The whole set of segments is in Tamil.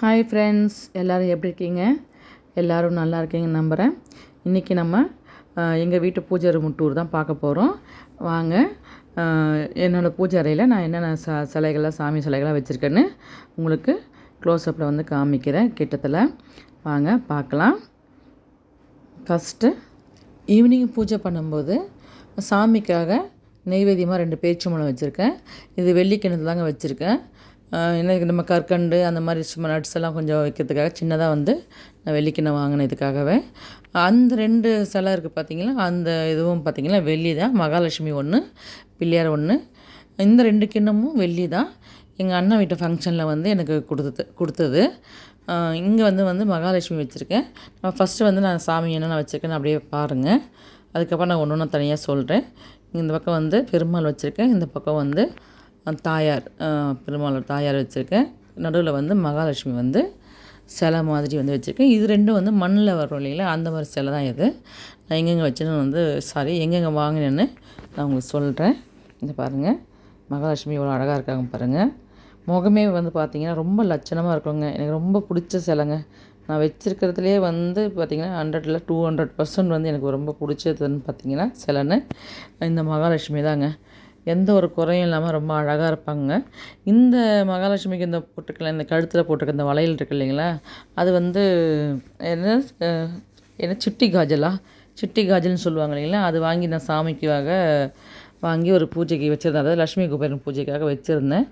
ஹாய் ஃப்ரெண்ட்ஸ் எல்லோரும் எப்படி இருக்கீங்க? எல்லோரும் நல்லா இருக்கீங்கன்னு நம்புகிறேன் இன்றைக்கி நம்ம எங்கள் வீட்டு பூஜை ரூம் டூர் தான் பார்க்க போகிறோம் வாங்க என்னோடய பூஜை அறையில் நான் என்னென்ன ச சிலைகள்லாம் சாமி சிலைகள்லாம் வச்சுருக்கேன்னு உங்களுக்கு க்ளோஸ்அப்பில் வந்து காமிக்கிறேன். கிட்டத்தில் வாங்க பார்க்கலாம். ஃபஸ்ட்டு ஈவினிங் பூஜை பண்ணும்போது சாமிக்காக நெய்வேதியமாக ரெண்டு பேச்சுமலம் வச்சுருக்கேன். இது வெள்ளிக்கிணத்து தாங்க வச்சுருக்கேன். என்ன நம்ம கற்கண்டு அந்த மாதிரி சும்மா நட்ஸ் எல்லாம் கொஞ்சம் வைக்கிறதுக்காக சின்னதாக வந்து நான் வெள்ளிக்கிண்ணம் வாங்கினதுக்காகவே அந்த ரெண்டு சிலை இருக்குது பார்த்தீங்களா அந்த இதுவும் பார்த்திங்கன்னா வெள்ளி தான். மகாலட்சுமி ஒன்று பிள்ளையார் ஒன்று இந்த ரெண்டு கிண்ணமும் வெள்ளி தான். எங்கள் அண்ணன் வீட்டு ஃபங்க்ஷனில் வந்து எனக்கு கொடுத்தது கொடுத்தது. இங்கே வந்து வந்து மகாலட்சுமி வச்சுருக்கேன். நான் ஃபஸ்ட்டு வந்து நான் சாமி என்னென்ன வச்சுருக்கேன்னு அப்படியே பாருங்கள் அதுக்கப்புறம் நான் ஒன்று ஒன்று தனியாக சொல்கிறேன் இந்த பக்கம் வந்து பெருமாள் வச்சுருக்கேன். இந்த பக்கம் வந்து தாயார் பெருமாளோட பெருமாள் தாயார் வச்சுருக்கேன். நடுவில் வந்து மகாலட்சுமி வந்து சிலை மாதிரி வந்து வச்சுருக்கேன். இது ரெண்டும் வந்து மண்ணில் வரும் இல்லைங்களா அந்த மாதிரி சிலை தான் இது. நான் எங்கெங்கே வச்சுன்னு வந்து சாரி எங்கெங்கே வாங்கினேன்னு நான் உங்களுக்கு சொல்கிறேன் இந்த பாருங்கள் மகாலட்சுமி இவ்வளோ அழகாக இருக்காங்க பாருங்கள் முகமே வந்து பார்த்தீங்கன்னா ரொம்ப லட்சணமாக இருக்குங்க. எனக்கு ரொம்ப பிடிச்ச சிலைங்க. நான் வச்சுருக்கிறதுலே வந்து பார்த்திங்கன்னா ஹண்ட்ரடில் டூ ஹண்ட்ரட் பர்சன்ட் வந்து எனக்கு ரொம்ப பிடிச்சதுன்னு பார்த்தீங்கன்னா சிலைன்னு இந்த மகாலட்சுமி தாங்க. எந்த ஒரு குறையும் இல்லாமல் ரொம்ப அழகாக இருப்பாங்க. இந்த மகாலட்சுமிக்கு இந்த போட்டுக்கலாம் இந்த கழுத்தில் போட்டிருக்க இந்த வளையல் இருக்கு இல்லைங்களா? அது வந்து என்ன என்ன சிட்டி காஜலா? சிட்டி காஜல்னு சொல்லுவாங்க இல்லைங்களா? அது வாங்கி நான் சாமிக்காக வாங்கி ஒரு பூஜைக்கு வச்சுருந்தேன். அதாவது லக்ஷ்மி குபேரன் பூஜைக்காக வச்சுருந்தேன்.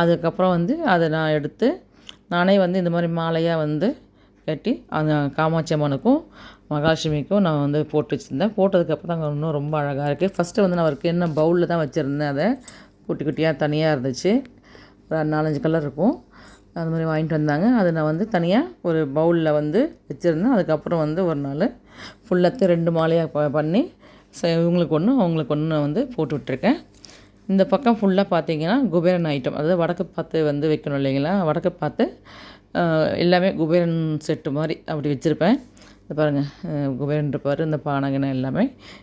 அதுக்கப்புறம் வந்து அதை நான் எடுத்து நானே வந்து இந்த மாதிரி மாலையாக வந்து கட்டி அந்த காமாட்சி அம்மனுக்கும் மகாலட்சுமிக்கும் நான் வந்து போட்டு வச்சுருந்தேன். போட்டதுக்கப்புறம் தாங்க இன்னும் ரொம்ப அழகாக இருக்குது ஃபஸ்ட்டு வந்து நான் அவருக்கு என்ன பவுலில் தான் வச்சுருந்தேன் அதை. குட்டி குட்டியாக தனியாக இருந்துச்சு. ஒரு நாலஞ்சு கலர் இருக்கும். அது மாதிரி வாங்கிட்டு வந்தாங்க. அதை நான் வந்து தனியாக ஒரு பவுலில் வந்து வச்சுருந்தேன். அதுக்கப்புறம் வந்து ஒரு நாள் ஃபுல்லாத்தையும் ரெண்டு மாலையாக ப- பண்ணி ச- இவங்களுக்கு ஒன்று அவங்களுக்கு ஒன்று வந்து போட்டு விட்டுருக்கேன். இந்த பக்கம் ஃபுல்லாக பார்த்தீங்கன்னா குபேரன் ஐட்டம் அதாவது வடக்கு பார்த்து வந்து வைக்கணும் இல்லைங்களா? வடக்கு பார்த்து எல்லாமே குபேரன் செட்டு மாதிரி அப்படி வச்சுருப்பேன். இந்த பாருங்கள் குபேரன் இருப்பார் இந்த பானகனை எல்லாமே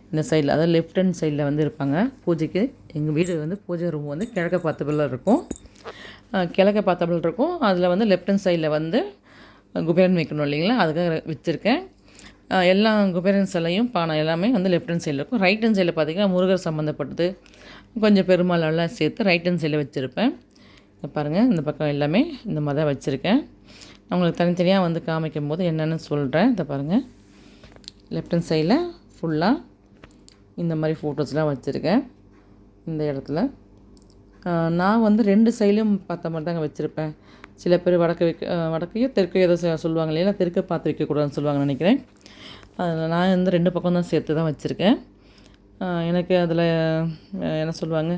இந்த சைடில் அதாவது லெஃப்ட் ஹேண்ட் சைடில் வந்து இருப்பாங்க. பூஜைக்கு எங்கள் வீடு வந்து பூஜை ரூம் வந்து கிழக்க பார்த்த இருக்கும். கிழக்க பார்த்த இருக்கும். அதில் வந்து லெஃப்ட் ஹேண்ட் சைடில் வந்து குபேரன் வைக்கணும் இல்லைங்களா? அதுக்காக வச்சுருக்கேன். எல்லா குபேரன் சிலையும் பானை எல்லாமே வந்து லெஃப்ட் ஹேண்ட் சைடில் இருக்கும். ரைட் ஹேண்ட் சைடில் பார்த்தீங்கன்னா முருகர் சம்மந்தப்பட்டது கொஞ்சம் பெருமாளெல்லாம் சேர்த்து ரைட் ஹேண்ட் சைடில் வச்சுருப்பேன். பாருங்கள் இந்த பக்கம் எல்லாமே இந்த மாதிரி தான் வச்சுருக்கேன். உங்களுக்கு தனித்தனியாக வந்து காமிக்கும் போது என்னென்னு சொல்கிறேன் இதை பாருங்கள் லெஃப்ட் ஹேண்ட் சைடில் ஃபுல்லாக இந்த மாதிரி ஃபோட்டோஸ்லாம் வச்சுருக்கேன். இந்த இடத்துல. நான் வந்து ரெண்டு சைடும் பார்த்த மாதிரி தாங்க வச்சுருப்பேன். சில பேர் வடக்கு வைக்க வடக்கையோ தெற்கையோ ஏதோ சொல்லுவாங்க இல்லையா? தெற்கை பார்த்து வைக்கக்கூடாதுன்னு சொல்லுவாங்க நினைக்கிறேன். அதில் நான் வந்து ரெண்டு பக்கம் தான் சேர்த்து தான் வச்சுருக்கேன். எனக்கு அதில் என்ன சொல்லுவாங்க?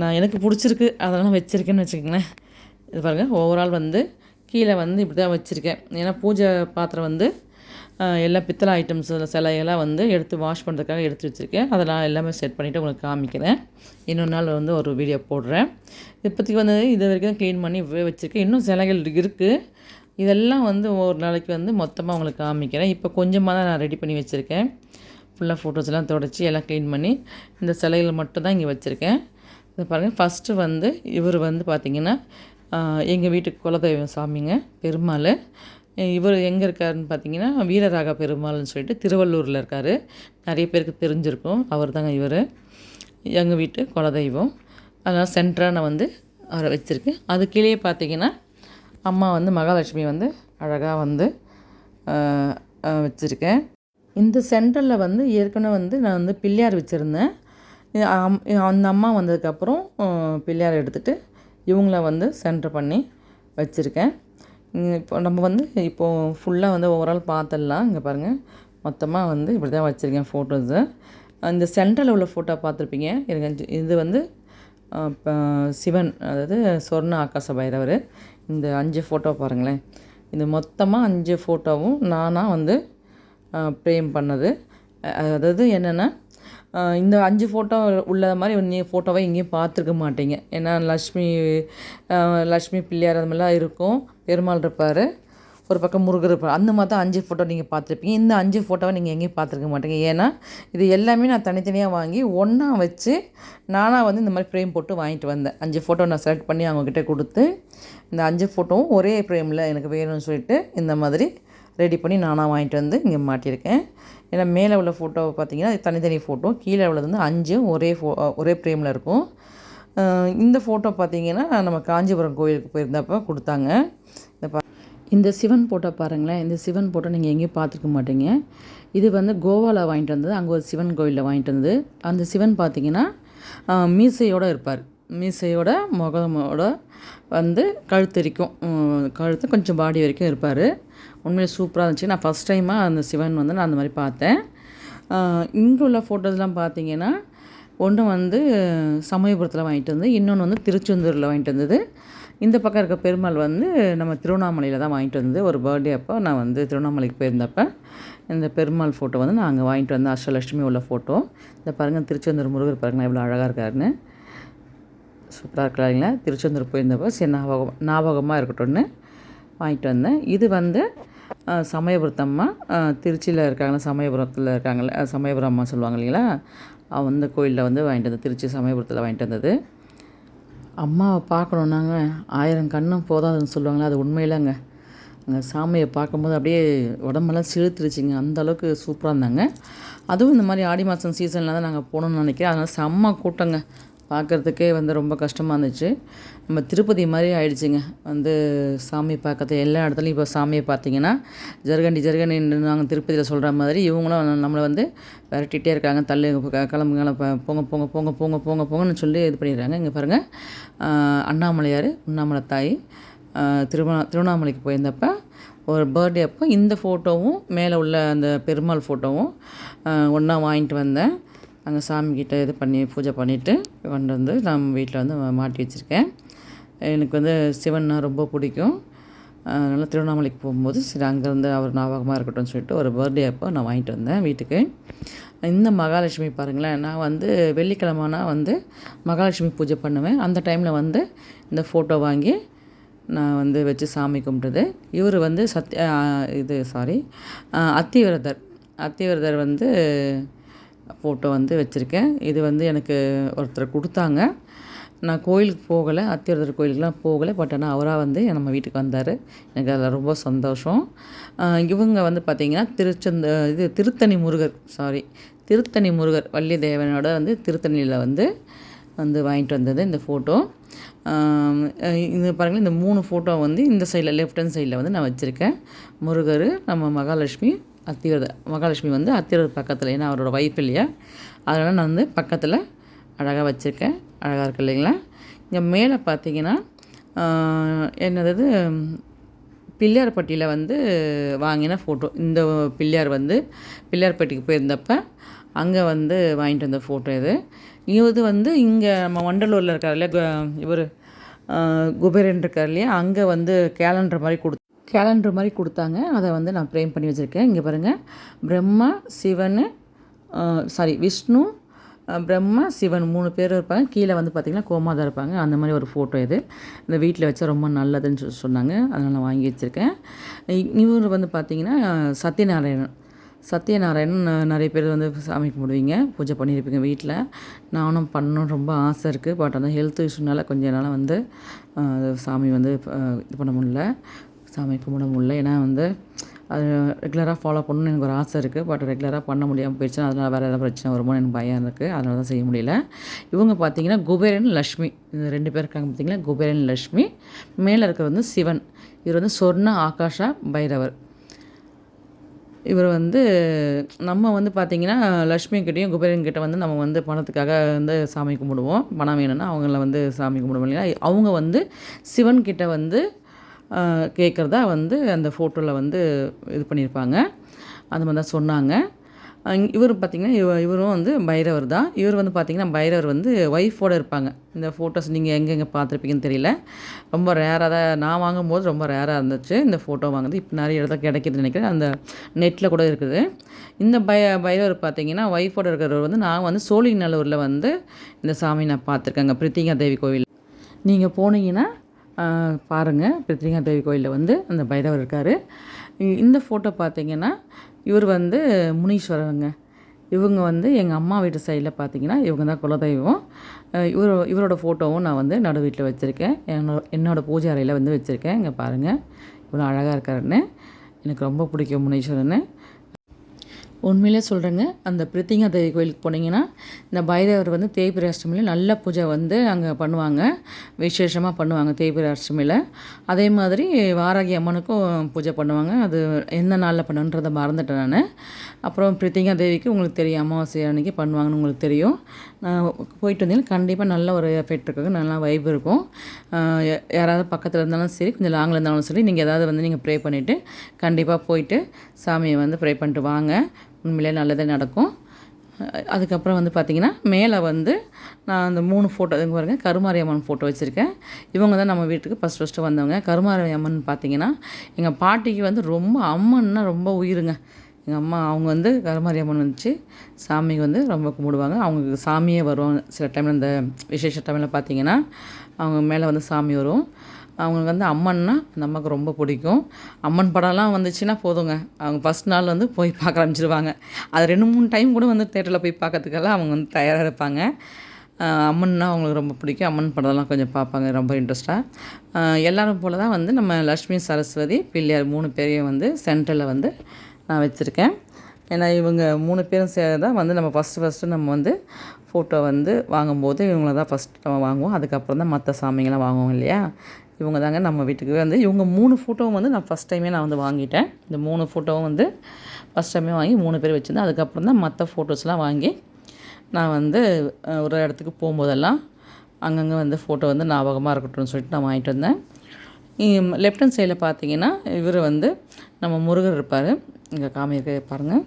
நான் எனக்கு பிடிச்சிருக்கு அதெல்லாம் வச்சுருக்கேன்னு வச்சுக்கோங்களேன். இது பாருங்கள் ஓவரால் வந்து கீழே வந்து இப்படி தான் வச்சுருக்கேன். ஏன்னா பூஜை பாத்திரம் வந்து எல்லா பித்தளை ஐட்டம்ஸ் சிலையெல்லாம் வந்து எடுத்து வாஷ் பண்ணுறதுக்காக எடுத்து வச்சுருக்கேன். அதெல்லாம் எல்லாமே செட் பண்ணிவிட்டு உங்களுக்கு காமிக்கிறேன். இன்னொரு நாள் வந்து ஒரு வீடியோ போடுறேன். இப்போதைக்கு வந்து இது வரைக்கும் க்ளீன் பண்ணி வச்சுருக்கேன். இன்னும் சிலைகள் இருக்குது இதெல்லாம் வந்து ஒரு நாளைக்கு வந்து மொத்தமாக உங்களுக்கு காமிக்கிறேன். இப்போ கொஞ்சமாக தான் நான் ரெடி பண்ணி வச்சுருக்கேன். ஃபுல்லாக ஃபோட்டோஸ்லாம் தொடச்சி எல்லாம் க்ளீன் பண்ணி இந்த சிலைகள் மட்டும் தான் இங்கே வச்சுருக்கேன். இது பாருங்கள் ஃபஸ்ட்டு வந்து இவர் வந்து பார்த்திங்கன்னா எங்கள் வீட்டுக்கு குலதெய்வம் சாமிங்க பெருமாள். இவர் எங்கே இருக்காருன்னு பார்த்தீங்கன்னா வீரராக பெருமாள்னு சொல்லிட்டு திருவள்ளூரில் இருக்கார். நிறைய பேருக்கு தெரிஞ்சிருக்கும் அவர் தாங்க இவர். எங்கள் வீட்டு குலதெய்வம். அதனால் சென்டராக நான் வந்து அவரை வச்சுருக்கேன். அது கீழே பார்த்தீங்கன்னா அம்மா வந்து மகாலட்சுமி வந்து அழகாக வந்து வச்சுருக்கேன். இந்த சென்டரில் வந்து ஏற்கனவே வந்து நான் வந்து பிள்ளையார் வச்சுருந்தேன். அம்- அந்த அம்மா வந்ததுக்கப்புறம் பிள்ளையார் எடுத்துகிட்டு இவங்கள வந்து சென்டர் பண்ணி வச்சுருக்கேன். இப்போ நம்ம வந்து இப்போது ஃபுல்லாக வந்து ஓவரால் பார்த்துடலாம். இங்கே பாருங்கள் மொத்தமாக வந்து இப்படி தான் வச்சுருக்கேன் ஃபோட்டோஸு அந்த சென்டரில் உள்ள ஃபோட்டோ பார்த்துருப்பீங்க. எனக்கு இது வந்து சிவன் அதாவது சொர்ண ஆகாச பைரவர். இந்த அஞ்சு ஃபோட்டோ பாருங்களேன். இது மொத்தமாக அஞ்சு ஃபோட்டோவும் நானாக வந்து ப்ரேம் பண்ணது. அதாவது என்னென்னா இந்த அஞ்சு ஃபோட்டோ உள்ள மாதிரி நீ ஃபோட்டோவை எங்கேயும் பார்த்துருக்க மாட்டீங்க. ஏன்னா லக்ஷ்மி லக்ஷ்மி பிள்ளையார் அது மாதிரிலாம் இருக்கும். பெருமாள் இருப்பார். ஒரு பக்கம் முருகர் இருப்பார். அந்த மாதிரி தான் அஞ்சு ஃபோட்டோ நீங்கள் பார்த்துருப்பீங்க. இந்த அஞ்சு ஃபோட்டோவை நீங்கள் எங்கேயும் பார்த்துருக்க மாட்டீங்க. ஏன்னா இது எல்லாமே நான் தனித்தனியாக வாங்கி ஒன்றா வச்சு நானாக வந்து இந்த மாதிரி ஃப்ரேம் போட்டு வாங்கிட்டு வந்தேன். அஞ்சு ஃபோட்டோ நான் செலக்ட் பண்ணி அவங்கக்கிட்ட கொடுத்து இந்த அஞ்சு ஃபோட்டோவும் ஒரே ஃப்ரேமில் எனக்கு வேணும்னு சொல்லிட்டு இந்த மாதிரி ரெடி பண்ணி நானாக வாங்கிட்டு வந்து இங்கே மாட்டியிருக்கேன். ஏன்னா மேலே உள்ள ஃபோட்டோவை பார்த்தீங்கன்னா தனித்தனி ஃபோட்டோ கீழே உள்ளது வந்து அஞ்சும் ஒரே ஃபோ ஒரே ஃப்ரேமில் இருக்கும். இந்த ஃபோட்டோ பார்த்தீங்கன்னா நம்ம காஞ்சிபுரம் கோயிலுக்கு போயிருந்தப்போ கொடுத்தாங்க. இந்த பா இந்த சிவன் ஃபோட்டோ பாருங்களேன். இந்த சிவன் ஃபோட்டோ நீங்கள் எங்கேயும் பார்த்துருக்க மாட்டீங்க. இது வந்து கோவாவில் வாங்கிட்டு வந்தது. அங்கே ஒரு சிவன் கோயிலில் வாங்கிட்டு வந்தது. அந்த சிவன் பார்த்தீங்கன்னா மீசையோடு மீசையோட இருப்பார். மீசையோட முகமோட வந்து கழுத்தரிக்கும். கழுத்து கொஞ்சம் பாடி வரைக்கும் இருப்பார். உண்மையிலே சூப்பராக இருந்துச்சு. நான் ஃபஸ்ட் டைமாக அந்த சிவன் வந்து நான் அந்த மாதிரி பார்த்தேன். இங்கே உள்ள ஃபோட்டோஸ்லாம் பார்த்தீங்கன்னா ஒன்று வந்து சமயபுரத்தில் வாங்கிட்டு வந்து இன்னொன்று வந்து திருச்செந்தூரில் வாங்கிட்டு வந்தது. இந்த பக்கம் இருக்க பெருமாள் வந்து நம்ம திருவண்ணாமலையில் தான் வாங்கிட்டு வந்தது ஒரு பர்த்டே அப்போ நான் வந்து திருவண்ணாமலைக்கு போயிருந்தப்போ இந்த பெருமாள் ஃபோட்டோ வந்து நான் அங்கே வாங்கிட்டு வந்தேன் அஷ்டலட்சுமி உள்ள ஃபோட்டோ இந்த பாருங்கள் திருச்செந்தூர் முருகர் பாருங்கள் எவ்வளோ அழகாக இருக்காருன்னு. சூப்பராக இருக்கிறாங்களா திருச்செந்தூர் போயிருந்தப்போ சரி ஞாபகம் ஞாபகமாக இருக்கட்டும்னு வாங்கிட்டு வந்தேன். இது வந்து சமயபுரத்தம்மா சமயபுரத்து அம்மா திருச்சியில் இருக்காங்களா சமயபுரத்தில் இருக்காங்களே சமயபுரம் அம்மா சொல்லுவாங்க இல்லைங்களா? அவ வந்து கோயிலில் வந்து வாங்கிட்டு வந்தது திருச்சி சமயபுரத்தில் வாங்கிட்டு வந்தது. அம்மாவை பார்க்கணுன்னாங்க ஆயிரம் கண்ணும் போதாதுன்னு சொல்லுவாங்களே அது உண்மையிலங்க. அங்கே சாமியை பார்க்கும்போது அப்படியே உடம்பெல்லாம் சிலுத்துருச்சுங்க அந்த அளவுக்கு சூப்பராக இருந்தாங்க. அதுவும் இந்த மாதிரி ஆடி மாதம் சீசனில் தான் நாங்கள் போகணும்னு நினைக்கிறேன். அதனால் செம்ம கூட்டங்க. பார்க்குறதுக்கே வந்து ரொம்ப கஷ்டமாக இருந்துச்சு. நம்ம திருப்பதி மாதிரி ஆயிடுச்சுங்க. வந்து சாமி பார்க்கறது எல்லா இடத்துலையும் இப்போ சாமியை பார்த்தீங்கன்னா ஜர்கண்டி ஜர்கண்டின்னு நாங்கள் திருப்பதியில் சொல்கிற மாதிரி இவங்களும் நம்மளை வந்து விரட்டிகிட்டே இருக்காங்க. தள்ளு கிளம்பு போங்க போங்க போங்க போங்க போங்க போங்கன்னு சொல்லி இது பண்ணிடுறாங்க. இங்கே பாருங்கள் அண்ணாமலையார் உண்ணாமலை தாய். திருவண்ணா திருவண்ணாமலைக்கு போயிருந்தப்ப ஒரு பர்த்டே அப்போ இந்த ஃபோட்டோவும் மேலே உள்ள அந்த பெருமாள் ஃபோட்டோவும் ஒன்றா வாங்கிட்டு வந்தேன். அங்கே சாமிக்கிட்ட இது பண்ணி பூஜை பண்ணிவிட்டு கொண்டு வந்து நான் வீட்டில் வந்து மாட்டி வச்சுருக்கேன். எனக்கு வந்து சிவன்னா ரொம்ப பிடிக்கும். அதனால் திருவண்ணாமலைக்கு போகும்போது சரி அங்கேருந்து அவர் ஞாபகமாக இருக்கட்டும்னு சொல்லிட்டு ஒரு பர்த்டே அப்போ நான் வாங்கிட்டு வந்தேன் வீட்டுக்கு. இந்த மகாலட்சுமி பாருங்களேன் நான் வந்து வெள்ளிக்கிழமைனா வந்து மகாலட்சுமி பூஜை பண்ணுவேன். அந்த டைமில் வந்து இந்த ஃபோட்டோ வாங்கி நான் வந்து வச்சு சாமி கும்பிட்டது. இவர் வந்து சத்ய இது சாரி அத்திவிரதர். அத்திவிரதர் வந்து ஃபோட்டோ வந்து வச்சுருக்கேன். இது வந்து எனக்கு ஒருத்தர் கொடுத்தாங்க. நான் கோயிலுக்கு போகலை அத்தியரதர் கோயிலுக்குலாம் போகலை பட் ஆனால் அவராக வந்து நம்ம வீட்டுக்கு வந்தார். எனக்கு அதில் ரொம்ப சந்தோஷம். இவங்க வந்து பார்த்திங்கன்னா திருச்செந்த இது திருத்தணி முருகர் சாரி திருத்தணி முருகர் வள்ளி தேவனோட வந்து திருத்தணியில் வந்து வந்து வாங்கிட்டு வந்தது இந்த ஃபோட்டோ இது பாருங்கள் இந்த மூணு ஃபோட்டோ வந்து இந்த சைடில் லெஃப்ட் ஹேண்ட் சைடில் வந்து நான் வச்சுருக்கேன். முருகர் நம்ம மகாலட்சுமி அத்திவரத மகாலட்சுமி வந்து அத்திவரத பக்கத்தில் ஏன்னா அவரோட ஒய்ஃப் இல்லையா? அதனால் நான் வந்து பக்கத்தில் அழகாக வச்சுருக்கேன். அழகாக இருக்கு இல்லைங்களா? இங்கே மேலே பார்த்தீங்கன்னா என்னது பிள்ளையார்பட்டியில் வந்து வாங்கின ஃபோட்டோ இந்த பிள்ளையார் வந்து பிள்ளையார்பட்டிக்கு போயிருந்தப்ப அங்கே வந்து வாங்கிட்டு வந்த ஃபோட்டோ இது. இது வந்து இங்கே நம்ம வண்டலூரில் இருக்கார் இல்லையா? இவர் குபேரன் இருக்கார் இல்லையா? அங்கே வந்து கேலண்டர் மாதிரி கொடுத்து கேலண்டர் மாதிரி கொடுத்தாங்க. அதை வந்து நான் ப்ரேம் பண்ணி வச்சுருக்கேன். இங்கே பாருங்கள் பிரம்மா சிவன் சாரி விஷ்ணு பிரம்மா சிவன் மூணு பேர் இருப்பாங்க. கீழே வந்து பார்த்திங்கன்னா கோமாதா இருப்பாங்க. அந்த மாதிரி ஒரு ஃபோட்டோ இது. இந்த வீட்டில் வச்சா ரொம்ப நல்லதுன்னு சொல்லி சொன்னாங்க. அதனால் நான் வாங்கி வச்சுருக்கேன். இவர் வந்து பார்த்திங்கன்னா சத்யநாராயணன். சத்யநாராயணன் நிறைய பேர் வந்து சாமி கும்பிடுவீங்க. பூஜை பண்ணியிருப்பீங்க வீட்டில் நானும் பண்ணணும்னு ரொம்ப ஆசை இருக்குது பட் அந்த ஹெல்த் இஷ்யூனால கொஞ்ச நாளாக வந்து சாமி வந்து இது பண்ண முடியல. சாமி கும்பிட முடியல. ஏன்னா வந்து அது ரெகுலராக ஃபாலோ பண்ணணும்னு எனக்கு ஒரு ஆசை இருக்குது பட் ரெகுலராக பண்ண முடியாமல் போயிடுச்சு அதனால் வேறு ஏதாவது பிரச்சனை வருமோன்னு எனக்கு பயம் இருக்குது அதனால தான் செய்ய முடியல. இவங்க பார்த்தீங்கன்னா குபேரன் லக்ஷ்மி. இந்த ரெண்டு பேர் இருக்காங்க பார்த்தீங்கன்னா குபேரன் லக்ஷ்மி. மேலே இருக்கிறது வந்து சிவன். இவர் வந்து சொர்ண ஆகாஷா பைரவர். இவர் வந்து நம்ம வந்து பார்த்திங்கன்னா லக்ஷ்மி கிட்டேயும் குபேரன் வந்து நம்ம வந்து பணத்துக்காக வந்து சாமி கும்பிடுவோம். பணம் வேணும்னா அவங்கள வந்து சாமி கும்பிடுவோம் இல்லையா அவங்க வந்து சிவன்கிட்ட வந்து கேட்குறதா வந்து அந்த ஃபோட்டோவில் வந்து இது பண்ணியிருப்பாங்க அந்த மாதிரி தான் சொன்னாங்க. இவர் பார்த்திங்கன்னா இவ இவரும் வந்து பைரவர் தான். இவர் வந்து பார்த்திங்கன்னா பைரவர் வந்து ஒய்ஃபோடு இருப்பாங்க. இந்த ஃபோட்டோஸ் நீங்கள் எங்கெங்கே பார்த்துருப்பீங்கன்னு தெரியல. ரொம்ப ரேராக தான் நான் வாங்கும்போது ரொம்ப ரேராக இருந்துச்சு. இந்த ஃபோட்டோ வாங்குது இப்போ நிறைய இடத்துல கிடைக்கிதுன்னு நினைக்கிறேன். அந்த நெட்டில் கூட இருக்குது. இந்த பய பைரவர் பார்த்தீங்கன்னா ஒய்ஃபோடு இருக்கிறவர் வந்து நான் வந்து சோழிநல்லூரில் வந்து இந்த சாமி நான் பார்த்துருக்கேங்க பிரித்திகா தேவி கோவில் நீங்கள் போனீங்கன்னா பாருங்கள் பிருத்திங்கா தேவி கோயிலில் வந்து அந்த பைரவர் இருக்கார். இந்த ஃபோட்டோ பார்த்தீங்கன்னா இவர் வந்து முனீஸ்வரருங்க. இவங்க வந்து எங்கள் அம்மா வீட்டு சைடில் பார்த்தீங்கன்னா இவங்க தான் குலதெய்வம். இவர் இவரோட ஃபோட்டோவும் நான் வந்து நடு வீட்டில் வச்சுருக்கேன். என்னோட என்னோடய பூஜை அறையில் வந்து வச்சுருக்கேன். இங்கே பாருங்கள் இவ்வளோ அழகாக இருக்காருன்னு. எனக்கு ரொம்ப பிடிக்கும் முனீஸ்வரன்னு உண்மையிலே சொல்கிறேங்க அந்த பிரித்திங்கா தேவி கோயிலுக்கு போனீங்கன்னா இந்த பைரவர் வந்து தேய்பிரி அஷ்டமியில் நல்ல பூஜை வந்து அங்கே பண்ணுவாங்க. விசேஷமாக பண்ணுவாங்க தேய்பிரி அஷ்டமியில் அதே மாதிரி வாராகி அம்மனுக்கும் பூஜை பண்ணுவாங்க. அது எந்த நாளில் பண்ணுன்றதை மறந்துட்டேன் நான். அப்புறம் பிரித்திங்கா தேவிக்கு உங்களுக்கு தெரியும் அமாவாசை அன்றைக்கி பண்ணுவாங்கன்னு உங்களுக்கு தெரியும். நான் போயிட்டு வந்தீங்கன்னா கண்டிப்பாக நல்ல ஒரு எஃபெக்ட் இருக்கும் நல்லா வைப் இருக்கும். யாராவது பக்கத்தில் இருந்தாலும் சரி கொஞ்சம் லாங்கில் இருந்தாலும் சரி நீங்கள் ஏதாவது வந்து நீங்கள் ப்ரே பண்ணிவிட்டு கண்டிப்பாக போயிட்டு சாமியை வந்து ப்ரே பண்ணிட்டு வாங்க. உண்மையிலே நல்லதே நடக்கும். அதுக்கப்புறம் வந்து பார்த்திங்கன்னா மேலே வந்து நான் அந்த மூணு ஃபோட்டோ இதுங்க பாருங்க கருமாரி அம்மன் ஃபோட்டோ வச்சுருக்கேன். இவங்க தான் நம்ம வீட்டுக்கு ஃபஸ்ட் ஃபஸ்ட்டு வந்தவங்க. கருமாரி அம்மன் பார்த்திங்கன்னா எங்கள் பாட்டிக்கு வந்து ரொம்ப அம்மன்னா ரொம்ப உயிருங்க. எங்கள் அம்மா அவங்க வந்து கருமாரி அம்மன் வந்துச்சு. சாமிக்கு வந்து ரொம்ப கும்பிடுவாங்க. அவங்களுக்கு சாமியே வரும். சில டைமில் இந்த விசேஷ டைமில் பார்த்திங்கன்னா அவங்க மேலே வந்து சாமி வரும். அவங்களுக்கு வந்து அம்மன்னா அந்த அம்மாவுக்கு ரொம்ப பிடிக்கும். அம்மன் படம்லாம் வந்துச்சுன்னா போதுங்க. அவங்க ஃபஸ்ட் நாள் வந்து போய் பார்க்க ஆரம்பிச்சிருவாங்க. அது ரெண்டு மூணு டைம் கூட வந்து தேட்டரில் போய் பார்க்கறதுக்கெல்லாம் அவங்க வந்து தயாராக இருப்பாங்க. அம்மன்னா அவங்களுக்கு ரொம்ப பிடிக்கும். அம்மன் படம்லாம் கொஞ்சம் பார்ப்பாங்க ரொம்ப இன்ட்ரெஸ்ட்டாக எல்லாரும் போல தான் வந்து நம்ம லக்ஷ்மி சரஸ்வதி பிள்ளையார் மூணு பேரையும் வந்து சென்டரில் வந்து நான் வச்சுருக்கேன். ஏன்னா இவங்க மூணு பேரும் சேர்ந்து தான் வந்து நம்ம ஃபஸ்ட்டு ஃபஸ்ட்டு நம்ம வந்து ஃபோட்டோ வந்து வாங்கும்போது இவங்கள தான் ஃபஸ்ட் வாங்குவோம். அதுக்கப்புறம் தான் மற்ற சாமிங்கெல்லாம் வாங்குவோம் இல்லையா? இவங்க தாங்க நம்ம வீட்டுக்கு. வந்து இவங்க மூணு ஃபோட்டோவும் வந்து நான் ஃபஸ்ட் டைமே நான் வந்து வாங்கிட்டேன். இந்த மூணு ஃபோட்டோவும் வந்து ஃபஸ்ட் டைமே வாங்கி மூணு பேர் வச்சுருந்தேன். அதுக்கப்புறம் தான் மற்ற ஃபோட்டோஸ்லாம் வாங்கி நான் வந்து ஒரு இடத்துக்கு போகும்போதெல்லாம் அங்கங்கே வந்து ஃபோட்டோ வந்து ஞாபகமாக இருக்கட்டும்னு சொல்லிட்டு நான் வாங்கிட்டு வந்தேன். லெஃப்ட் ஹேண்ட் சைடில் பார்த்தீங்கன்னா இவர் வந்து நம்ம முருகர் இருப்பார். இங்கே காமியிருக்க பாருங்கள்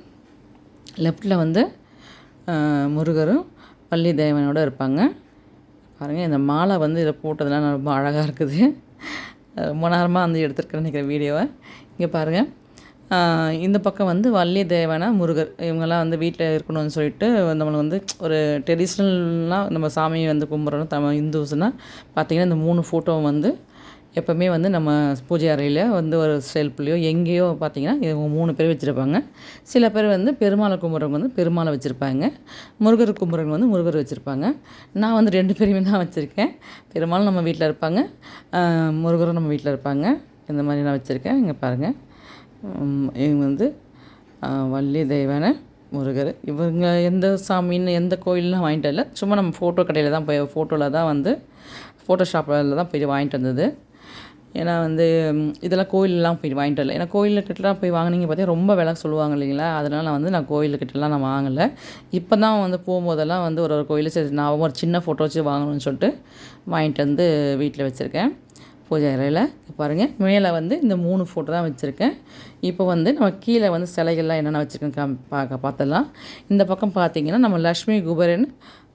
லெஃப்டில் வந்து முருகரும் வள்ளி தேவனோடு இருப்பாங்க. பாருங்கள் இந்த மாலை வந்து இதை போட்டதெல்லாம் ரொம்ப அழகாக இருக்குது. ரொம்ப நேரமாக வந்து எடுத்துருக்கேன் நினைக்கிற வீடியோவை. இங்கே பாருங்கள் இந்த பக்கம் வந்து வள்ளி தேவனா முருகர். இவங்கெல்லாம் வந்து வீட்டில் இருக்கணும்னு சொல்லிட்டு நம்மளுக்கு வந்து ஒரு ட்ரெடிஷ்னல்லாம் நம்ம சாமியை வந்து கும்பிட்றோம். தமிழ் இந்துஸ்னால் பார்த்திங்கன்னா இந்த மூணு ஃபோட்டோவும் வந்து எப்போவுமே வந்து நம்ம பூஜை அறையில் வந்து ஒரு ஷெல்ஃப்லேயோ எங்கேயோ பார்த்தீங்கன்னா இவங்க மூணு பேர் வச்சுருப்பாங்க. சில பேர் வந்து பெருமாளை கும்பிட்றவங்க வந்து பெருமாளை வச்சுருப்பாங்க. முருகர் கும்பிட்றவங்க வந்து முருகர் வச்சுருப்பாங்க. நான் வந்து ரெண்டு பேருமே தான் வச்சுருக்கேன். பெருமாள் நம்ம வீட்டில் இருப்பாங்க. முருகரும் நம்ம வீட்டில் இருப்பாங்க. இந்த மாதிரி நான் வச்சுருக்கேன். இங்கே பாருங்கள் இவங்க வந்து வள்ளி தெய்வான முருகர். இவங்க எந்த சாமின்னு எந்த கோயில்லாம் வாங்கிட்டு வரல. சும்மா நம்ம ஃபோட்டோ கடையில் தான் போய் ஃபோட்டோவில் தான் வந்து ஃபோட்டோ ஷாப்பில் தான் போய் வாங்கிட்டு வந்தது. ஏன்னா வந்து இதெல்லாம் கோயிலெலாம் போய் வாங்கிட்டு வரல. ஏன்னா கோயிலுக்கிட்டலாம் போய் வாங்கினீங்க பார்த்தீங்கன்னா ரொம்ப விலை சொல்லுவாங்க இல்லைங்களா? அதனால் நான் வந்து நான் கோயிலுக்கிட்டலாம் நான் வாங்கலை. இப்போ தான் வந்து போகும்போதெல்லாம் வந்து ஒரு ஒரு கோயில் சரி நான் ஒரு சின்ன ஃபோட்டோ வச்சு வாங்கணும்னு சொல்லிட்டு வாங்கிட்டு வந்து வீட்டில் வச்சுருக்கேன். பூஜை அறையில். பாருங்கள் மேலே வந்து இந்த மூணு ஃபோட்டோ தான் வச்சுருக்கேன். இப்போ வந்து நம்ம கீழே வந்து சிலைகள்லாம் என்னென்ன வச்சுருக்கேன் காம் பார்க்க பார்த்தலாம் இந்த பக்கம் பார்த்தீங்கன்னா நம்ம லக்ஷ்மி குபேரன்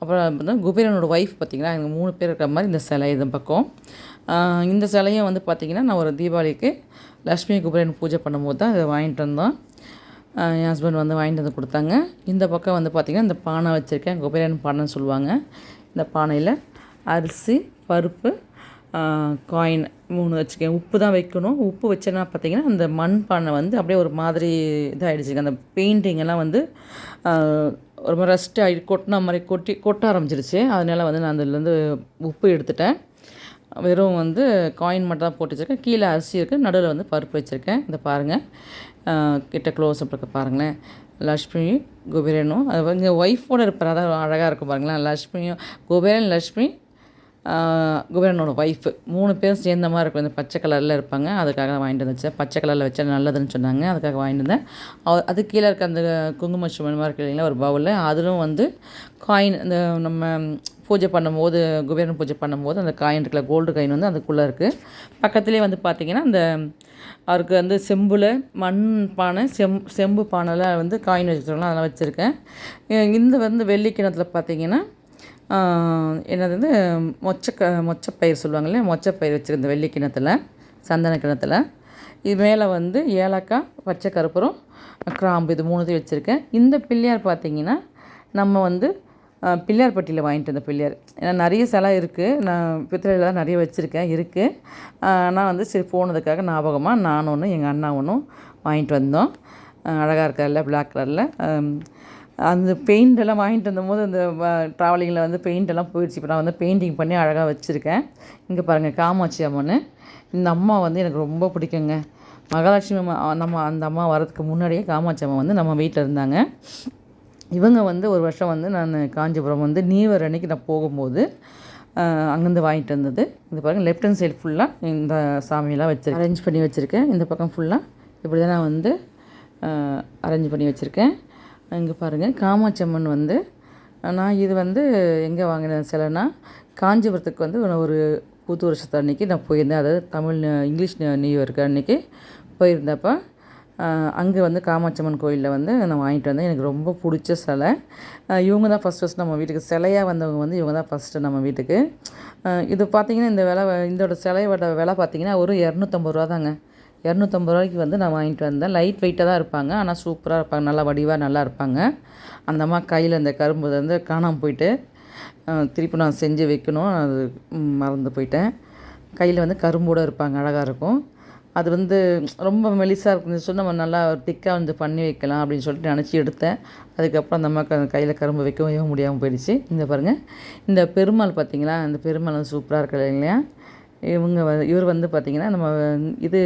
அப்புறம் குபேரனோட ஒய்ஃப் பார்த்தீங்கன்னா எங்கள் மூணு பேர் இருக்கிற மாதிரி இந்த சிலை இந்த பக்கம். இந்த சிலையும் வந்து பார்த்திங்கன்னா நான் ஒரு தீபாவளிக்கு லக்ஷ்மி குபேரன் பூஜை பண்ணும்போது தான் இதை வாங்கிட்டு வந்தோம். என் ஹஸ்பண்ட் வந்து வாங்கிட்டு வந்து கொடுத்தாங்க. இந்த பக்கம் வந்து பார்த்திங்கன்னா இந்த பானை வச்சுருக்கேன். குபேரன் பானைன்னு சொல்லுவாங்க. இந்த பானையில் அரிசி பருப்பு காயின் மூணு வச்சுக்கேன் உப்பு தான் வைக்கணும். உப்பு வச்சேன்னா பார்த்தீங்கன்னா அந்த மண் பானை வந்து அப்படியே ஒரு மாதிரி இதாகிடுச்சுங்க அந்த பெயிண்டிங்கெல்லாம் வந்து ஒரு மாதிரி ரஸ்ட் ஆகி கொட்டின மாதிரி கொட்டி கொட்ட ஆரம்பிச்சிருச்சு. அதனால வந்து நான் அதுலேருந்து உப்பு எடுத்துட்டேன். வெறும் வந்து காயின் மட்டும் தான் போட்டு வச்சுருக்கேன். கீழே அரிசி இருக்குது நடுவில் வந்து பருப்பு வச்சுருக்கேன். இந்த பாருங்கள் கிட்ட க்ளோஸ் அப் இருக்க பாருங்களேன். லக்ஷ்மி குபேரனும். அது இங்கே ஒய்ஃபோடு இருப்பார் அதான் அழகாக இருக்கும் பாருங்களேன். லக்ஷ்மியும் குபேரன் லக்ஷ்மி குபேரனோட ஒய்ஃபு மூணு பேரும் சேர்ந்த மாதிரி இருக்கும். இந்த பச்சை கலரில் இருப்பாங்க. அதுக்காக வாங்கிட்டு வந்துச்சேன் பச்சை கலரில் வச்சா நல்லதுன்னு சொன்னாங்க. அதுக்காக வாங்கிட்டு வந்தேன். அவர் அது கீழே இருக்க அந்த குங்கும சுமன் மாதிரி இருக்கு இல்லைங்களா ஒரு பவுலில் அதிலும் வந்து காயின் இந்த நம்ம பூஜை பண்ணும்போது குபேரன் பூஜை பண்ணும்போது அந்த காயின் இருக்கல கோல்டு காயின் வந்து அதுக்குள்ளே இருக்குது பக்கத்துலேயே வந்து பார்த்திங்கன்னா அந்த அவருக்கு வந்து செம்பில் மண் பானை செம் செம்பு பானையில் வந்து காயின் வச்சுருக்கலாம் அதெல்லாம் வச்சுருக்கேன். இந்த வந்து வெள்ளி கிணத்துல பார்த்தீங்கன்னா என்னது வந்து மொச்சக்க மொச்சப்பயிர் சொல்லுவாங்க இல்லையா மொச்சப்பயிர் வச்சுருந்த வெள்ளி கிணத்துல சந்தன கிணத்துல இது மேலே வந்து ஏலக்காய் பச்சை கருப்பூரம் கிராம்பு இது மூணுத்தையும் வச்சுருக்கேன். இந்த பிள்ளையார் பார்த்தீங்கன்னா நம்ம வந்து பிள்ளையார்பட்டியில் வாங்கிட்டு வந்த பிள்ளையார். ஏன்னா நிறைய சிலை இருக்குது நான் பித்தளையில் தான் நிறைய வச்சுருக்கேன். இருக்குது நான் வந்து சரி போனதுக்காக ஞாபகமாக நான் ஒன்று எங்கள் அண்ணா ஒன்றும் வாங்கிட்டு வந்தோம். அழகாக இருக்கார்ல பிளாக் கலரில் அந்த பெயிண்ட் எல்லாம் வாங்கிட்டு வந்தபோது அந்த ட்ராவலிங்கில் வந்து பெயிண்ட் எல்லாம் போயிடுச்சு. இப்போ நான் வந்து பெயிண்டிங் பண்ணி அழகாக வச்சுருக்கேன். இங்கே பாருங்கள் காமாட்சி அம்மன். இந்த அம்மா வந்து எனக்கு ரொம்ப பிடிக்குங்க. மகாலட்சுமி அம்மா நம்ம அந்த அம்மா வரதுக்கு முன்னாடியே காமாட்சி அம்மா வந்து நம்ம வீட்டில் இருந்தாங்க. இவங்க வந்து ஒரு வருஷம் வந்து நான் காஞ்சிபுரம் வந்து நீவர் அன்னைக்கு நான் போகும்போது அங்கேருந்து வாங்கிட்டு வந்தது இந்த பாருங்கள் லெஃப்ட் ஹேண்ட் சைடு ஃபுல்லாக இந்த சாமியெல்லாம் வச்சுருக்கேன் அரேஞ்ச் பண்ணி வச்சுருக்கேன் இந்த பக்கம் ஃபுல்லாக இப்படி தான் நான் வந்து அரேஞ்ச் பண்ணி வச்சுருக்கேன் இங்கே பாருங்கள் காமாட்சி அம்மன் வந்து நான் இது வந்து எங்கே வாங்கின சிலைனா காஞ்சிபுரத்துக்கு வந்து நான் ஒரு புது வருஷத்து அன்றைக்கி நான் போயிருந்தேன் அதாவது தமிழ் இங்கிலீஷ் நியூ இயர்க்கு அன்றைக்கி போயிருந்தப்போ அங்கே வந்து காமாட்சம்மன் கோயிலில் வந்து நான் வாங்கிட்டு வந்தேன். எனக்கு ரொம்ப பிடிச்ச சிலை. இவங்க தான் ஃபஸ்ட் ஃபஸ்ட் நம்ம வீட்டுக்கு சிலையாக வந்தவங்க வந்து இவங்க தான் ஃபஸ்ட்டு நம்ம வீட்டுக்கு. இது பார்த்திங்கன்னா இந்த விலை இதோட சிலையோட விலை பார்த்திங்கன்னா ஒரு இரநூத்தம்பது ரூபா தாங்க. இரநூத்தம்பது ரூபாய்க்கு வந்து நான் வாங்கிட்டு வந்தேன். லைட் வெயிட்டாக தான் இருப்பாங்க. ஆனால் சூப்பராக இருப்பாங்க. நல்லா வடிவாக நல்லா இருப்பாங்க. அந்த அம்மா கையில் அந்த கரும்பு வந்து காணாமல் போயிட்டு திருப்பி நான் செஞ்சு வைக்கணும். அது மறந்து போயிட்டேன். கையில் வந்து கரும்போடு இருப்பாங்க. அழகாக இருக்கும். அது வந்து ரொம்ப மெலிசாக இருந்துச்சு நம்ம நல்லா திக்காக வந்து பண்ணி வைக்கலாம் அப்படின்னு சொல்லிட்டு நினச்சி எடுத்தேன். அதுக்கப்புறம் அந்த அம்மாவுக்கு அந்த கையில் கரும்பு வைக்கவே முடியாமல் போயிடுச்சு. இந்த பாருங்கள் இந்த பெருமாள் பார்த்தீங்களா இந்த பெருமாள் வந்து சூப்பராக இருக்கு இல்லையா? இவங்க இவர் வந்து பார்த்திங்கன்னா நம்ம இது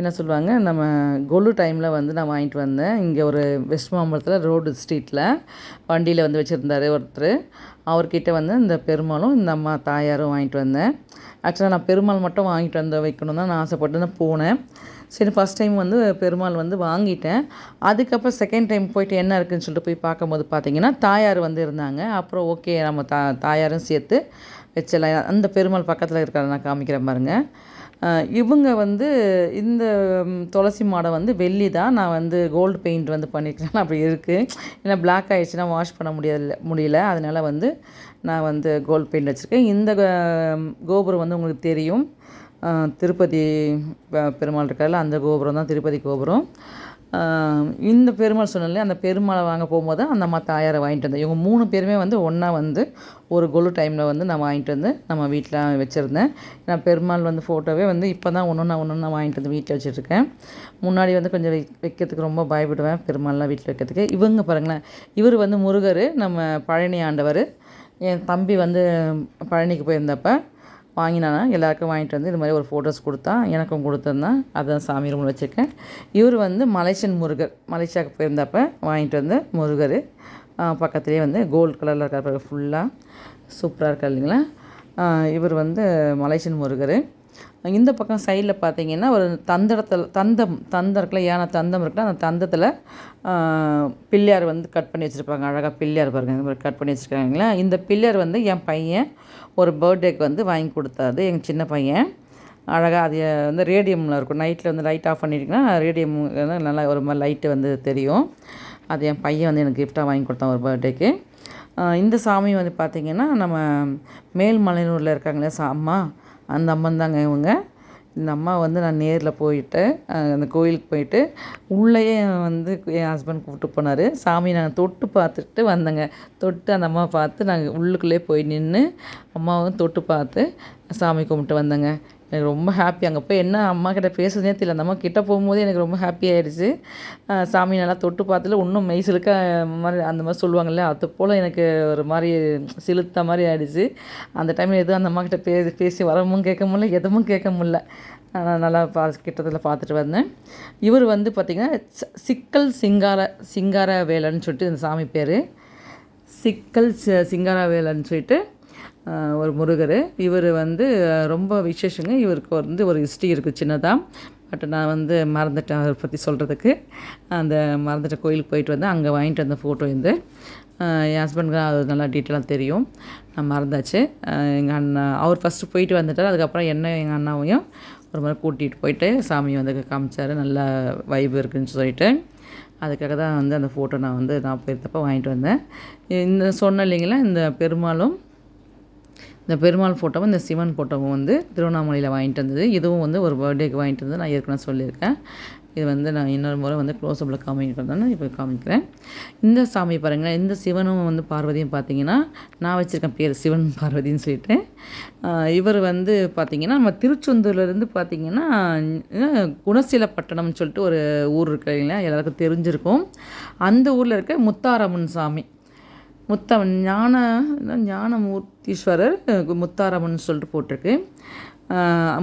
என்ன சொல்லுவாங்க? நம்ம கொலு டைமில் வந்து நான் வாங்கிட்டு வந்தேன். இங்கே ஒரு வெஸ்ட் மாம்பலத்தில் ரோடு ஸ்ட்ரீட்டில் வண்டியில் வந்து வச்சுருந்தார் ஒருத்தர். அவர்கிட்ட வந்து இந்த பெருமாளும் இந்த அம்மா தாயாரும் வாங்கிட்டு வந்தேன். ஆக்சுவலாக நான் பெருமாள் மட்டும் வாங்கிட்டு வந்து வைக்கணும் தான் நான் ஆசைப்பட்டு தான் போனேன். சரி ஃபஸ்ட் டைம் வந்து பெருமாள் வந்து வாங்கிட்டேன். அதுக்கப்புறம் செகண்ட் டைம் போயிட்டு என்ன இருக்குதுன்னு சொல்லிட்டு போய் பார்க்கும்போது பார்த்தீங்கன்னா தாயார் வந்து இருந்தாங்க. அப்புறம் ஓகே நம்ம தா தாயாரும் சேர்த்து வச்சலாம் அந்த பெருமாள் பக்கத்தில் இருக்கிறத நான் காமிக்கிறேன் பாருங்க. இவங்க வந்து இந்த துளசி மாடை வந்து வெள்ளி தான் நான் வந்து கோல்டு பெயிண்ட் வந்து பண்ணியிருக்கேன். அப்படி இருக்குது ஏன்னா பிளாக் ஆகிடுச்சுன்னா வாஷ் பண்ண முடியல முடியல. அதனால் வந்து நான் வந்து கோல்ட் பெயிண்ட் வச்சுருக்கேன். இந்த கோபுரம் வந்து உங்களுக்கு தெரியும். திருப்பதி பெருமாள் இருக்கார்ல அந்த கோபுரம் தான் திருப்பதி கோபுரம். இந்த பெருமாள் சொன்னல அந்த பெருமாளை வாங்க போகும்போது அந்த அம்மா தாயாரை வாங்கிட்டு வந்தேன். இவங்க மூணு பேருமே வந்து ஒன்றா வந்து ஒரு கொலு டைமில் வந்து நான் வாங்கிட்டு வந்து நம்ம வீட்டில் வச்சுருந்தேன். நான் பெருமாள் வந்து ஃபோட்டோவே வந்து இப்போ தான் ஒன்று ஒன்று ஒன்று வாங்கிட்டு வந்து வீட்டில் வச்சுருக்கேன். முன்னாடி வந்து கொஞ்சம் வைக்கிறதுக்கு ரொம்ப பயப்படுவேன் பெருமாள்லாம் வீட்டில் வைக்கிறதுக்கு. இவங்க பாருங்களேன் இவர் வந்து முருகர் நம்ம பழனி ஆண்டவர். என் தம்பி வந்து பழனிக்கு போயிருந்தப்ப வாங்கினானா எல்லாருக்கும் வாங்கிட்டு வந்து இது மாதிரி ஒரு ஃபோட்டோஸ் கொடுத்தான் எனக்கும் கொடுத்துருந்தான் அதான் சாமி ரூமில் வச்சுருக்கேன். இவர் வந்து மலேசியன் முருகர். மலேசியாவுக்கு போயிருந்தப்ப வாங்கிட்டு வந்து முருகர். பக்கத்துலேயே வந்து கோல்டு கலரில் இருக்கிற ஃபுல்லாக சூப்பராக இருக்கா இல்லைங்களா? இவர் வந்து மலேசியன் முருகர். இந்த பக்கம் சைடில் பார்த்தீங்கன்னா ஒரு தந்தடத்தில் தந்தம் தந்தம் இருக்குல்ல யானை தந்தம் இருக்குல்ல அந்த தந்தத்தில் பிள்ளையார் வந்து கட் பண்ணி வச்சுருப்பாங்க. அழகாக பிள்ளையார் பாருங்க இந்த மாதிரி கட் பண்ணி வச்சுருக்காங்களா இந்த பிள்ளையார் வந்து என் பையன் ஒரு பர்த்டேக்கு வந்து வாங்கி கொடுத்தாரு எங்கள் சின்ன பையன். அழகாக அது வந்து ரேடியமில் இருக்கும். நைட்டில் வந்து லைட் ஆஃப் பண்ணிட்டிங்கன்னா ரேடியம் வந்து நல்லா ஒரு மாதிரி லைட்டு வந்து தெரியும். அது என் பையன் வந்து எனக்கு கிஃப்டாக வாங்கி கொடுத்தான் ஒரு பர்த்டேக்கு இந்த சாமி வந்து பார்த்திங்கன்னா நம்ம மேல்மலையனூரில் இருக்காங்களே சா அம்மா அந்த அம்மன் தாங்க இவங்க. இந்த அம்மா வந்து நான் நேரில் போயிட்டு அந்த கோயிலுக்கு போயிட்டு உள்ளேயே வந்து என் ஹஸ்பண்ட் கூப்பிட்டு போனார். சாமி நாங்கள் தொட்டு பார்த்துட்டு வந்தேங்க. தொட்டு அந்த அம்மா பார்த்து நாங்கள் உள்ளுக்குள்ளே போய் நின்று அம்மாவும் தொட்டு பார்த்து சாமி கும்பிட்டு வந்தேங்க. எனக்கு ரொம்ப ஹாப்பி அங்கே போய் என்ன அம்மா கிட்ட பேசுறதுனே தெரியல. அந்த அம்மா கிட்ட போகும்போது எனக்கு ரொம்ப ஹாப்பி ஆயிடுச்சு. சாமி நல்லா தொட்டு பார்த்துல இன்னும் மெய்சிலுக்க மாதிரி அந்த மாதிரி சொல்லுவாங்கல்ல அது போல் எனக்கு ஒரு மாதிரி சிலுத்த மாதிரி ஆயிடுச்சு. அந்த டைமில் எதுவும் அந்த அம்மா கிட்ட பேசி பேசி வரமும் கேட்க முடியல எதுவும் கேட்க முடியல. நான் நல்லா பா கிட்டத்தில் பார்த்துட்டு வந்தேன். இவர் வந்து பார்த்திங்கன்னா சிக்கல் சிங்கார சிங்கார வேலைன்னு சொல்லிட்டு இந்த சாமி பேர். சிக்கல் சி- சிங்காரவேலன்னு சொல்லிட்டு ஒரு முருகர். இவர் வந்து ரொம்ப விசேஷங்க. இவருக்கு வந்து ஒரு ஹிஸ்ட்ரி இருக்குது சின்னதாக பட் நான் வந்து மறந்துட்டேன் அவரை பற்றி சொல்கிறதுக்கு அந்த மறந்துட்ட கோயிலுக்கு போயிட்டு வந்தேன் அங்கே வாங்கிட்டு வந்த ஃபோட்டோ இருந்து என் ஹஸ்பண்டுக்கு அது நல்லா டீட்டெயிலாக தெரியும். நான் மறந்தாச்சு. எங்கள் அண்ணா அவர் ஃபஸ்ட்டு போயிட்டு வந்துட்டார். அதுக்கப்புறம் என்ன எங்கள் அண்ணாவையும் ஒரு மாதிரி கூட்டிகிட்டு போயிட்டு சாமி வந்து காமிச்சார். நல்லா வைப் இருக்குதுன்னு சொல்லிட்டு. அதுக்காக தான் வந்து அந்த ஃபோட்டோ நான் வந்து நான் போயிருந்தப்போ வாங்கிட்டு வந்தேன். இந்த சொன்ன இல்லைங்களா? இந்த பெருமாளும் இந்த பெருமாள் ஃபோட்டோவும் இந்த சிவன் ஃபோட்டோவும் வந்து திருவண்ணாமலையில் வாங்கிட்டு வந்தது. இதுவும் வந்து ஒரு பர்த்டேக்கு வாங்கிட்டு வந்து நான் ஏற்கனவே சொல்லியிருக்கேன். இது வந்து நான் இன்னொரு முறை வந்து க்ளோஸ்அப்பில் காமிக்கிறதான இப்போ காமிக்கிறேன். இந்த சாமி பாருங்கள் இந்த சிவனும் வந்து பார்வதியும் பார்த்தீங்கன்னா நான் வச்சுருக்கேன் பேர் சிவன் பார்வதின்னு சொல்லிட்டு. இவர் வந்து பார்த்திங்கன்னா நம்ம திருச்செந்தூர்லேருந்து பார்த்திங்கன்னா குணசீலப்பட்டணம்னு சொல்லிட்டு ஒரு ஊர் இருக்கிறீங்களா எல்லாருக்கும் தெரிஞ்சிருக்கும். அந்த ஊரில் இருக்க முத்தாரம்மன் சாமி. முத்த ஞான ஞானமூர்த்தீஸ்வரர் முத்தாரம்மன் சொல்லிட்டு போட்டிருக்கு.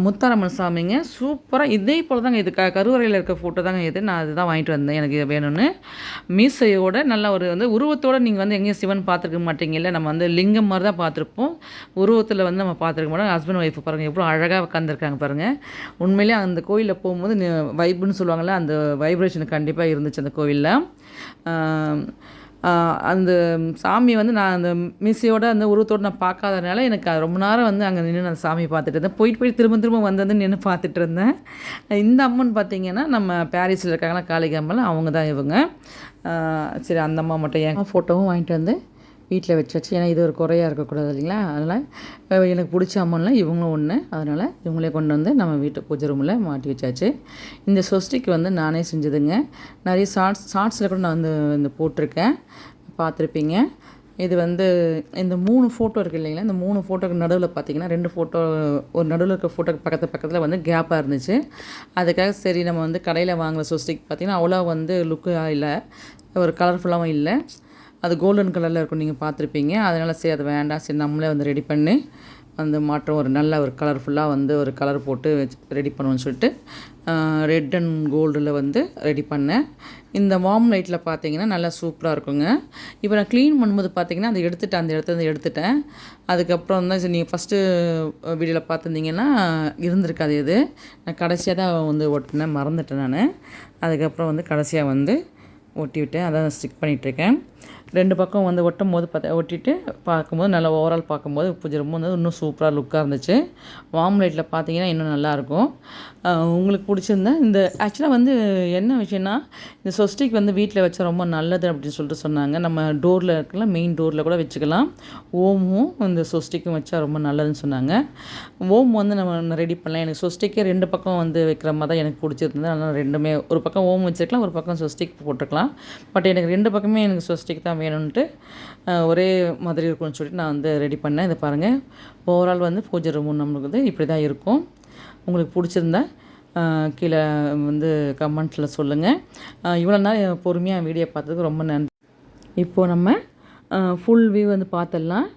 முத்தாரம்மன் சாமிங்க சூப்பராக இதே போல் தாங்க இது க கருவறையில் இருக்க ஃபோட்டோ தாங்க இது. நான் அதுதான் வாங்கிட்டு வந்தேன் எனக்கு இது வேணும்னு. மீசையோட நல்ல ஒரு வந்து உருவத்தோட நீங்கள் வந்து எங்கேயும் சிவன் பார்த்துருக்க மாட்டீங்கல்ல நம்ம வந்து லிங்கம் மாதிரி தான் பார்த்துருப்போம். உருவத்தில் வந்து நம்ம பார்த்துருக்க மாட்டோம். ஹஸ்பண்ட் ஒய்ஃப் பாருங்கள் எவ்வளோ அழகாக உட்காந்துருக்காங்க பாருங்கள் உண்மையிலேயே அந்த கோயிலில் போகும்போது வைப்புன்னு சொல்லுவாங்கள்ல அந்த வைப்ரேஷன் கண்டிப்பாக இருந்துச்சு அந்த கோவிலில் அந்த சாமி வந்து நான் அந்த மிஸ்ஸையோட அந்த உருவத்தோடு நான் பார்க்காதனால எனக்கு ரொம்ப நேரம் வந்து அங்கே நின்று நான் சாமி பார்த்துட்டு இருந்தேன். போயிட்டு போயிட்டு திரும்ப திரும்ப வந்து வந்து நின்று பார்த்துட்டு இருந்தேன். இந்த அம்மன் பார்த்தீங்கன்னா நம்ம பாரிஸில் இருக்காங்களா காளிகாம்பல் அவங்க தான் இவங்க சரி அந்த அம்மா மட்டும் என் ஃபோட்டோவும் வாங்கிட்டு வந்து வீட்டில் வச்சாச்சு. ஏன்னா இது ஒரு குறையாக இருக்கக்கூடாது இல்லைங்களா? அதனால் எனக்கு பிடிச்ச அம்மன்லாம் இவங்களும் ஒன்று அதனால் இவங்களே கொண்டு வந்து நம்ம வீட்டு பூஜை ரூமில் மாட்டி வச்சாச்சு. இந்த சொஸ்டிக்கு வந்து நானே செஞ்சதுங்க. நிறைய ஷார்ட்ஸ் ஷார்ட்ஸில் கூட நான் வந்து இந்த போட்டிருக்கேன். பார்த்துருப்பீங்க. இது வந்து இந்த மூணு ஃபோட்டோ இருக்குது இல்லைங்களா? இந்த மூணு ஃபோட்டோக்கு நடுவில் பார்த்தீங்கன்னா ரெண்டு ஃபோட்டோ ஒரு நடுவில் இருக்க ஃபோட்டோக்கு பக்கத்து பக்கத்தில் வந்து கேப்பாக இருந்துச்சு. அதுக்காக சரி நம்ம வந்து கடையில் வாங்குற சொஸ்டிக் பார்த்தீங்கன்னா அவ்வளோ வந்து லுக்காக இல்லை. ஒரு கலர்ஃபுல்லாகவும் இல்லை. அது கோல்டன் கலரில் இருக்கும் நீங்கள் பார்த்துருப்பீங்க. அதனால் சரி அது வேண்டாம். சரி நம்மளே வந்து ரெடி பண்ணி வந்து மாற்றம் ஒரு நல்ல ஒரு கலர்ஃபுல்லாக வந்து ஒரு கலர் போட்டு வச்சு ரெடி பண்ணுவோன்னு சொல்லிட்டு ரெட் அண்ட் கோல்டில் வந்து ரெடி பண்ணேன். இந்த வார்ம் லைட்டில் பார்த்தீங்கன்னா நல்லா சூப்பராக இருக்குங்க. இப்போ நான் க்ளீன் பண்ணும்போது பார்த்தீங்கன்னா அதை எடுத்துட்டேன். அந்த இடத்த எடுத்துட்டேன். அதுக்கப்புறம் தான் சரி நீங்கள் ஃபஸ்ட்டு வீடியோவில் பார்த்துருந்தீங்கன்னா இருந்திருக்காது இது. நான் கடைசியாக தான் வந்து ஒட்டினேன் மறந்துட்டேன் நான். அதுக்கப்புறம் வந்து கடைசியாக வந்து ஒட்டி விட்டேன். அதான் ஸ்டிக் பண்ணிகிட்ருக்கேன் ரெண்டு பக்கம் வந்து ஒட்டும் போது பார்த்தா ஒட்டிட்டு பார்க்கும்போது நல்லா ஓவரால் பார்க்கும்போது பூஜை ரொம்ப வந்து இன்னும் சூப்பராக லுக்காக இருந்துச்சு. வார்ம் லைட்டில் பார்த்தீங்கன்னா இன்னும் நல்லாயிருக்கும் உங்களுக்கு பிடிச்சிருந்தா இந்த ஆக்சுவலாக வந்து என்ன விஷயம்னா இந்த சொஸ்டிக் வந்து வீட்டில் வச்சா ரொம்ப நல்லது அப்படின்னு சொல்லிட்டு சொன்னாங்க. நம்ம டோரில் இருக்கலாம் மெயின் டோரில் கூட வச்சுக்கலாம். ஓமும் இந்த சொஸ்டிக்கும் வச்சா ரொம்ப நல்லதுன்னு சொன்னாங்க. ஓம் வந்து நம்ம ரெடி பண்ணலாம் எனக்கு சொஸ்டிக்கே ரெண்டு பக்கம் வந்து வைக்கிற மாதிரி தான் எனக்கு பிடிச்சிருந்தது. அதனால் ரெண்டுமே ஒரு பக்கம் ஓம் வச்சுருக்கலாம் ஒரு பக்கம் சொஸ்டிக் போட்டுக்கலாம் பட் எனக்கு ரெண்டு பக்கமே எனக்கு சொஸ்டிக் தான் வேணும்ன்ட்டு ஒரே மாதிரி இருக்கும்னு சொல்லிட்டு நான் வந்து ரெடி பண்ணேன். இதை பாருங்கள் ஓவரால் வந்து பூஜை ரூம் நம்மளுக்கு வந்து இப்படி தான் இருக்கும். உங்களுக்கு பிடிச்சிருந்தா கீழே வந்து கமெண்ட்ஸில் சொல்லுங்கள் இவ்வளோ நாள் பொறுமையாக வீடியோ பார்த்ததுக்கு ரொம்ப நன்றி. இப்போது நம்ம ஃபுல் வியூ வந்து பார்த்துடலாம்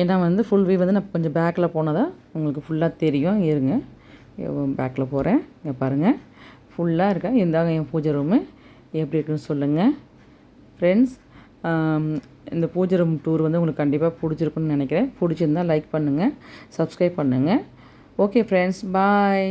ஏன்னா வந்து ஃபுல் வியூ வந்து நான் கொஞ்சம் பேக்கில் போனால் தான் உங்களுக்கு ஃபுல்லாக தெரியும். இருங்க. பேக்கில் போகிறேன் இங்கே பாருங்கள் ஃபுல்லாக இருக்கா? இந்தாங்க என் பூஜை ரூமு எப்படி இருக்குன்னு சொல்லுங்கள் ஃப்ரெண்ட்ஸ் இந்த பூஜை ரூம் டூர் வந்து உங்களுக்கு கண்டிப்பாக பிடிச்சிருக்குன்னு நினைக்கிறேன். பிடிச்சிருந்தா லைக் பண்ணுங்கள் சப்ஸ்கிரைப் பண்ணுங்கள் ஓகே ஃப்ரெண்ட்ஸ் பாய்